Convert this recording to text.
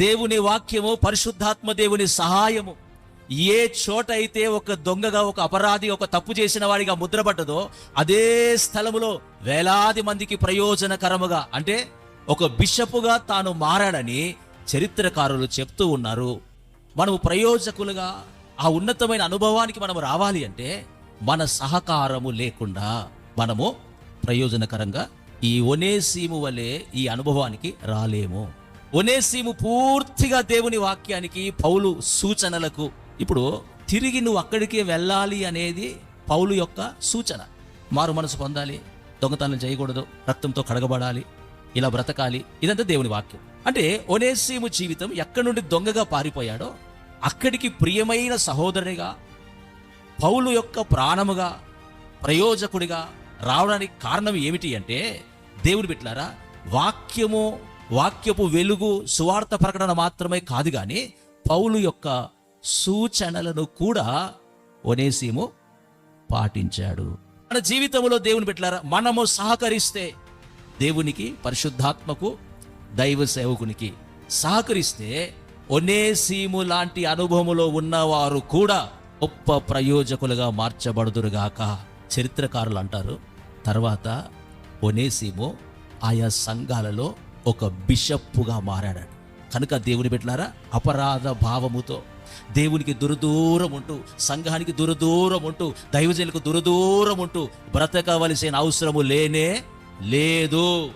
దేవుని వాక్యము పరిశుద్ధాత్మ దేవుని సహాయము ఏ చోట అయితే ఒక దొంగగా ఒక అపరాధి ఒక తప్పు చేసిన వాడిగా ముద్రపడ్డదో అదే స్థలములో వేలాది మందికి ప్రయోజనకరముగా అంటే ఒక బిషపుగా తాను మారాడని చరిత్రకారులు చెప్తూ ఉన్నారు. మనము ప్రయోజకులుగా ఆ ఉన్నతమైన అనుభవానికి మనం రావాలి అంటే మన సహకారము లేకుండా మనము ప్రయోజనకరంగా ఈ ఒనేసీము వలె ఈ అనుభవానికి రాలేము. ఒనేసీము పూర్తిగా దేవుని వాక్యానికి పౌలు సూచనలకు ఇప్పుడు తిరిగి నువ్వు అక్కడికే వెళ్ళాలి అనేది పౌలు యొక్క సూచన. మారు మనసు పొందాలి దొంగతనం చేయకూడదు రక్తంతో కడగబడాలి ఇలా బ్రతకాలి ఇదంతా దేవుని వాక్యం. అంటే ఒనేసీము జీవితం ఎక్కడి నుండి దొంగగా పారిపోయాడో అక్కడికి ప్రియమైన సహోదరునిగా పౌలు యొక్క ప్రాణముగా ప్రయోజకుడిగా రావడానికి కారణం ఏమిటి అంటే దేవుడు బిట్లారా వాక్యము వాక్యపు వెలుగు సువార్త ప్రకటన మాత్రమే కాదు కానీ పౌలు యొక్క సూచనలను కూడా ఒనేసీము పాటించాడు. మన జీవితంలో దేవుని పెట్టారా మనము సహకరిస్తే దేవునికి పరిశుద్ధాత్మకు దైవ సేవకునికి సహకరిస్తే ఒనేసీము లాంటి అనుభవములో ఉన్నవారు కూడా గొప్ప ప్రయోజకులుగా మార్చబడుదురుగాక. చరిత్రకారులు అంటారు. తర్వాత ఒనేసీము ఆయా సంఘాలలో ఒక బిషప్పుగా మారాడు. కనుక దేవుని పెట్టినారా అపరాధ భావముతో దేవునికి దురదూరం ఉంటూ సంఘానికి దురదూరం ఉంటూ దైవజనులకు దురదూరం ఉంటూ బ్రతకవలసిన అవసరము లేనే లేదు.